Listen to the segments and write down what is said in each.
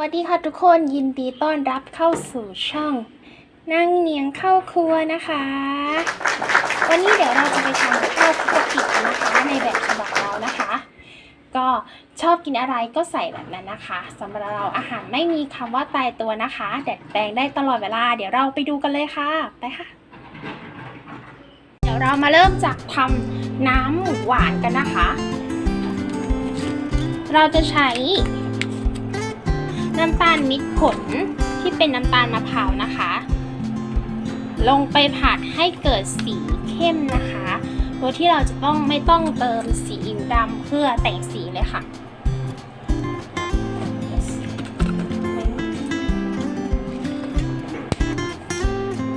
วัสดีค่ะทุกคนยินดีต้อนรับเข้าสู่ช่อง นั่งเนียงเข้าครัวนะคะ วันนี้เดี๋ยวเราจะไปทำข้าวคลุกกะปิกันนะคะในแบบฉบับเรานะคะ ก็ชอบกินอะไรก็ใส่แบบนั้นนะคะสำหรับเราอาหารไม่มีคำว่าตายตัวนะคะแดดแปลงได้ตลอดเวลา เดี๋ยวเราไปดูกันเลยค่ะไปค่ะ เดี๋ยวเรามาเริ่มจากทำน้ำหมูหวานกันนะคะ เราจะใช้ น้ำตาลมิตรผลที่เป็นน้ำตาลมะพร้าวนะคะ ลงไปผัดให้เกิดสีเข้มนะคะโดยที่เราจะต้องไม่ต้องเติมสีอิ๊วดำเพื่อแต่งสีเลยค่ะ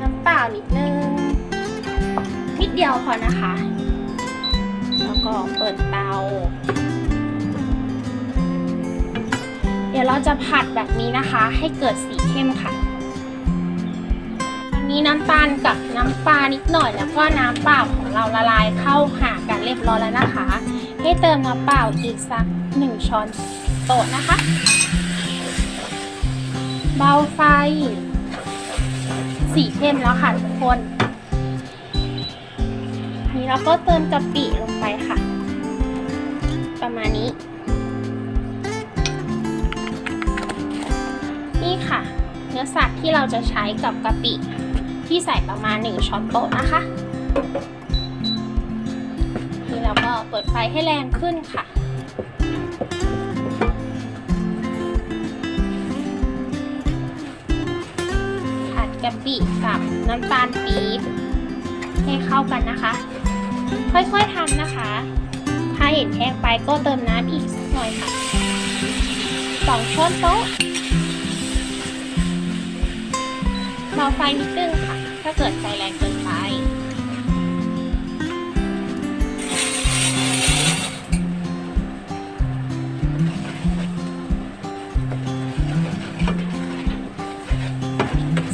น้ำเปล่านิดนึง นิดเดียวพอนะคะ แล้วก็เปิดเตา เดี๋ยวเราจะผัดแบบนี้นะคะ ให้เกิดสีเข้มค่ะตอนนี้น้ำตาลกับน้ำปลานิดหน่อย แล้วก็น้ำเปล่าของเราละลายเข้าหากันเรียบร้อยแล้วนะคะ ให้เติมน้ำเปล่าอีกสักหนึ่งช้อนโต๊ะนะคะ เบาไฟ สีเข้มแล้วค่ะทุกคนนี่เราก็เติมกะปิลงไปค่ะ ประมาณนี้ นี่ค่ะ เนื้อสัตว์ที่เราจะใช้กับกะปิ ที่ใส่ประมาณ 1 ช้อนโต๊ะนะคะนี่เราก็เปิดไฟให้แรงขึ้นค่ะผัดกะปิกับน้ำตาลปี๊บให้เข้ากันนะคะ ค่อยๆทำนะคะ ถ้าเห็นแห้งไปก็เติมน้ำอีกสักหน่อยค่ะสองช้อนโต๊ะ เบาไฟนิดนึงค่ะ ถ้าเกิดไฟแรงเกินไป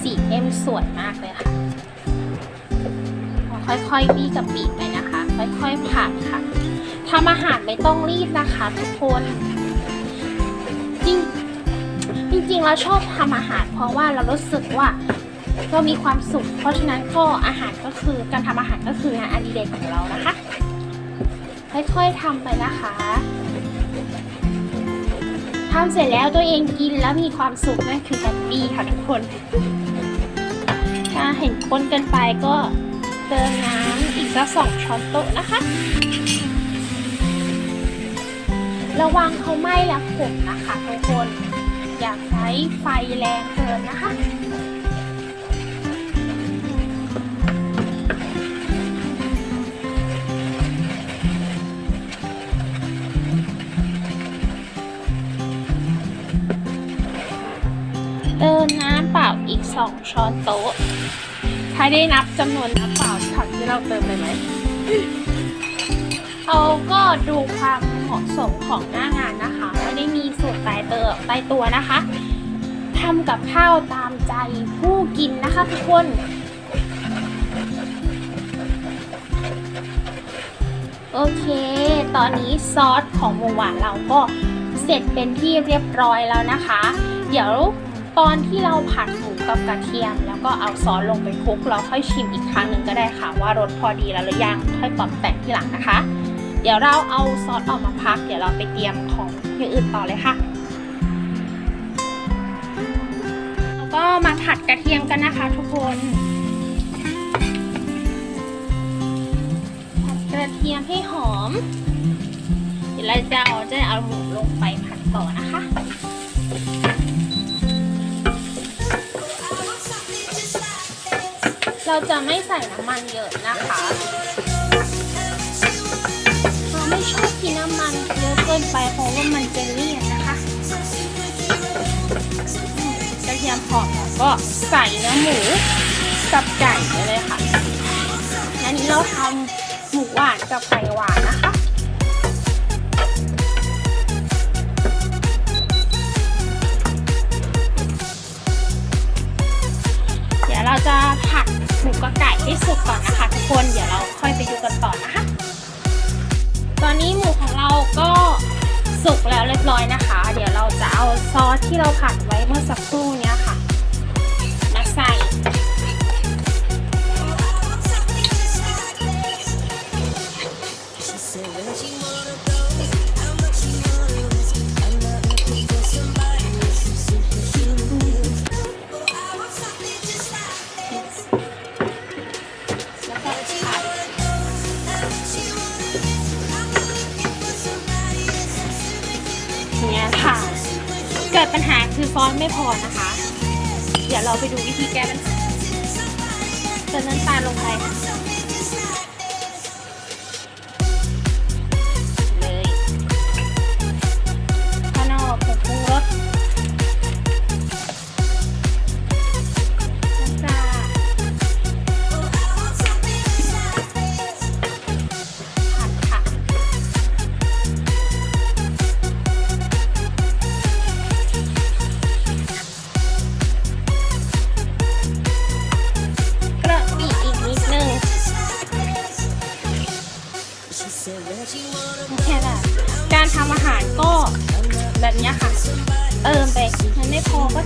สีเข้มสวยมากเลยค่ะ ค่อยๆบี้กับปีกไปนะคะ ค่อยๆผัดค่ะทำอาหารไม่ต้องรีบนะคะทุกคนจริงจริงๆเราชอบทำอาหารเพราะว่าเรารู้สึกว่า เรามีความสุข เพราะฉะนั้นก็อาหารก็คือการทำอาหารก็คืองานอดิเรกของเรานะคะ ค่อยๆทำไปนะคะทำเสร็จแล้วตัวเองกินแล้วมีความสุขนั่นคือแฮปปี้ค่ะทุกคน ถ้าเห็นคนกินไปก็เติมน้ำอีกสักสองช้อนโต๊ะนะคะ ระวังเขาไหม้และขมนะคะทุกคน อย่าใช้ไฟแรงเกินนะคะ เปล่าอีก 2 ช้อนโต๊ะ ใครได้นับจำนวนน้ำเปล่าถังที่เราเติมไปไหมเราก็ดูความเหมาะสมของหน้างานนะคะ ไม่ได้มีสูตรตายเตอตายตัวนะคะทำกับข้าวตามใจผู้กินนะคะทุกคนโอเค ตอนนี้ซอสของหมูหวานเราก็เสร็จเป็นที่เรียบร้อยแล้วนะคะ เดี๋ยว ตอนที่เราผัดหมูกับกระเทียม แล้วก็เอาซอสลงไปคลุกเราค่อยชิมอีกครั้งหนึ่งก็ได้ค่ะ ว่ารสพอดีแล้วหรือยังค่อยปรับแต่งที่หลังนะคะ เดี๋ยวเราเอาซอสออกมาพัก เดี๋ยวเราไปเตรียมของอย่างอื่นต่อเลยค่ะแล้วก็มาผัดกระเทียมกันนะคะ ทุกคนผัดกระเทียมให้หอม เดี๋ยวเราจะเอาจะเอาหมูลงไปผัดต่อนะคะ เราจะไม่ใส่น้ำมันเยอะนะคะเราไม่ชอบกินน้ำมันเยอะเกินไปเพราะว่ามันจะเลี่ยนนะคะกระเทียมหอมแล้วก็ใส่เนื้อหมูกับไก่ไปเลยค่ะอันนี้เราทำหมูหวานกับไก่หวาน ที่สุกก่อนนะคะทุกคนเดี๋ยวเราค่อยไปดูกันต่อนะคะ ตอนนี้หมูของเราก็สุกแล้วเรียบร้อยนะคะ เดี๋ยวเราจะเอาซอสที่เราผัดไว้เมื่อสักครู่เนี้ย เกิดปัญหาคือฟอสไม่พอนะคะ เดี๋ยวเราไปดูวิธีแก้ปัญหาเติมน้ำตาลลงไป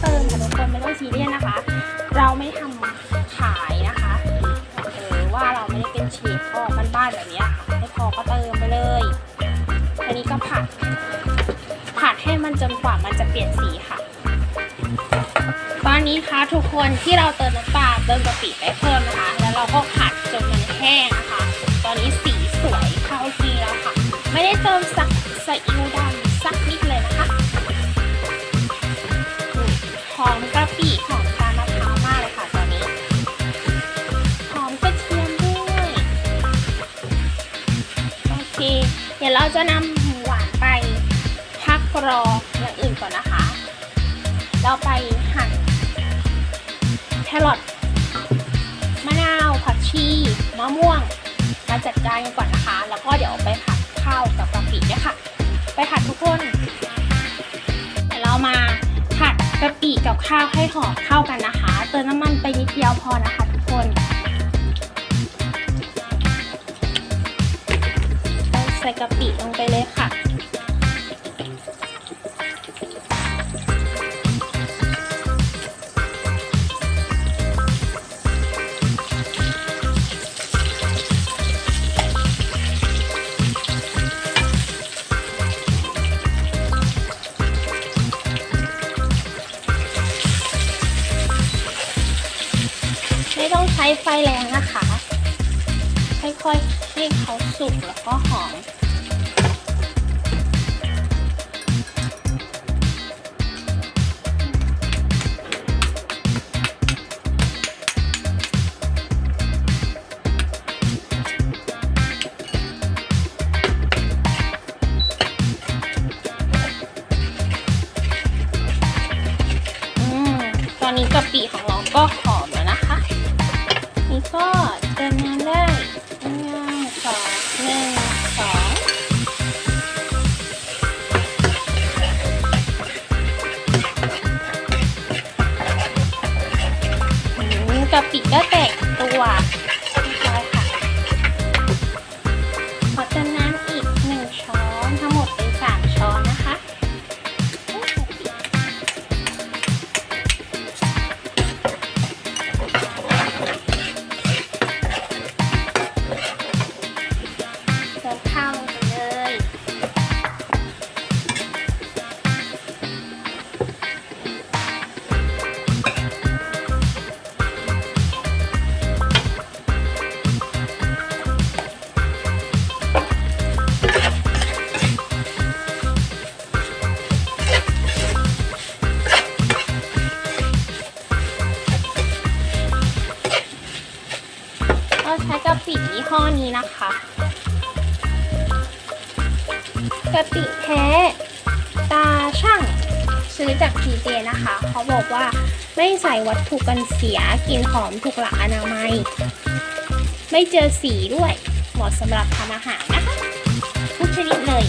เติมค่ะทุกคนไม่ต้องซีเรียสนะคะ เราไม่ทำขายนะคะเออว่าเราไม่ได้เป็นเชฟก็บ้านๆแบบนี้ค่ะไม่พอก็เติมไปเลยอันนี้ก็ผัด ผัดให้มันจนกว่ามันจะเปลี่ยนสีค่ะ ตอนนี้คะทุกคนที่เราเติมน้ำปลาเติมกะปิไปเพิ่มนะคะ แล้วเราก็ผัดจนมันแห้งนะคะ ตอนนี้ส ชีมะม่วงมาจัดการกันก่อนนะคะ แล้วก็เดี๋ยวไปผัดข้าวกับกะปิด้วยค่ะ ไปผัดทุกคนเดี๋ยวเรามาผัดกะปิกับข้าวให้หอมเข้ากันนะคะ เติมน้ำมันไปนิดเดียวพอนะคะ ทุกคนใส่กะปิลงไปเลยค่ะ สุกแล้วก็หอม อืม ตอนนี้กะปิของเราก็ กะปิแท้ ตาช่างซื้อจากทีเจนะคะ เขาบอกว่าไม่ใส่วัตถุกันเสียกลิ่นหอมถูกหลักอนามัย ไม่เจอสีด้วย เหมาะสำหรับทำอาหารนะคะ ทุกชนิดเลย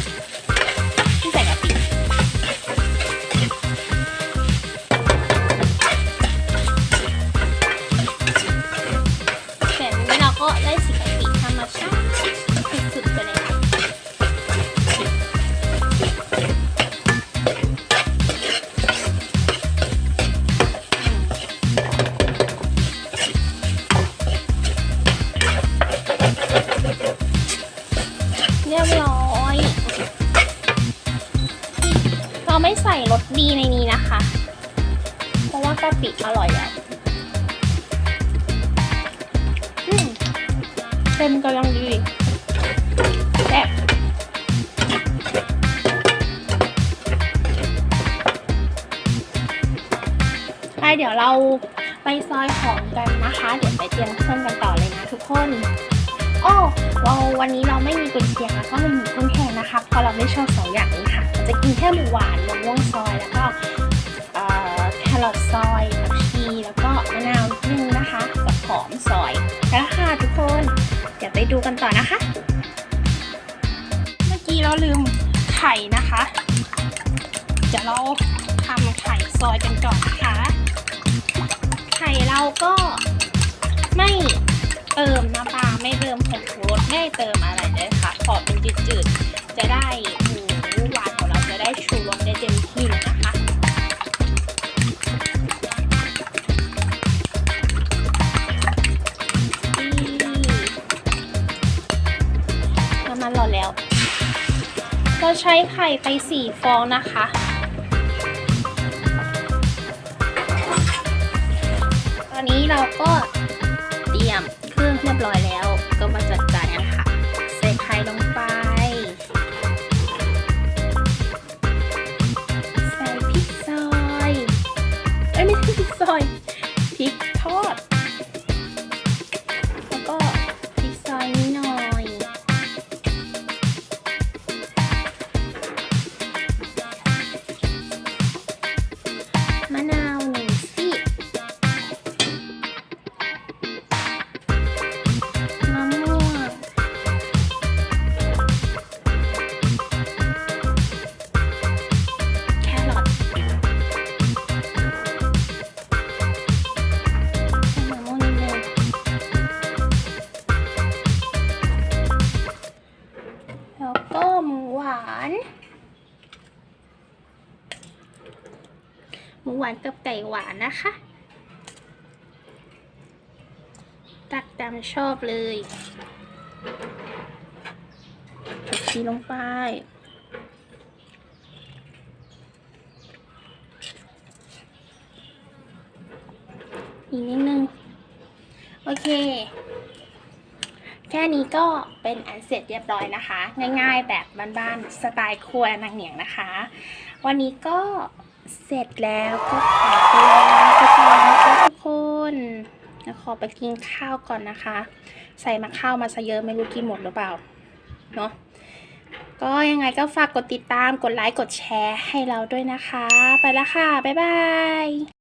อร่อยแล้วอืมเค็มกำลังดีแซ่บไปเดี๋ยวเราไปซอยของกันนะคะ เดี๋ยวไปเตรียมเครื่องกันต่อเลยนะทุกคนโอ้เราวันนี้เราไม่มีกุนเชียงแล้วก็ไม่มีกุ้งแห้งนะคะเพราะเราไม่ชอบสองอย่างนี้ค่ะ จะกินแค่หมูหวานมะม่วงซอยแล้วก็ รอทซอยผักชีแล้วก็มะนาวนิดนึงนะคะกับหอมซอยแล้วค่ะทุกคน เดี๋ยวไปดูกันต่อนะคะ เมื่อกี้เราลืมไข่นะคะเดี๋ยวเราทำไข่ซอยกันก่อนนะคะ ไข่เราก็ไม่เติมน้ำปลาไม่เติมผงชูรสไม่เติมอะไรเลยค่ะ ขอเป็นจืดๆ จะได้หมู ใช้ไข่ไปสี่ฟองนะคะ ตอนนี้เราก็เตรียมเครื่องเรียบร้อยแล้ว มูหวานกับไก่หวานนะคะ ตักตามชอบเลยผักชีลงไปอีกนิดนึง โอเค แค่นี้ก็เป็นอันเสร็จเรียบร้อยนะคะ ง่ายๆแบบบ้านๆสไตล์ครัวนางเหนียงนะคะ วันนี้ก็ เสร็จแล้วก็ขอตัวลาไปก่อนนะคะทุกคนแล้วขอไปกินข้าวก่อนนะคะ ใส่มาข้าวมาซะเยอะไม่รู้กินหมดหรือเปล่า เนาะก็ยังไงก็ฝากกดติดตามกดไลค์กดแชร์ให้เราด้วยนะคะ ไปแล้วค่ะ บ๊ายบาย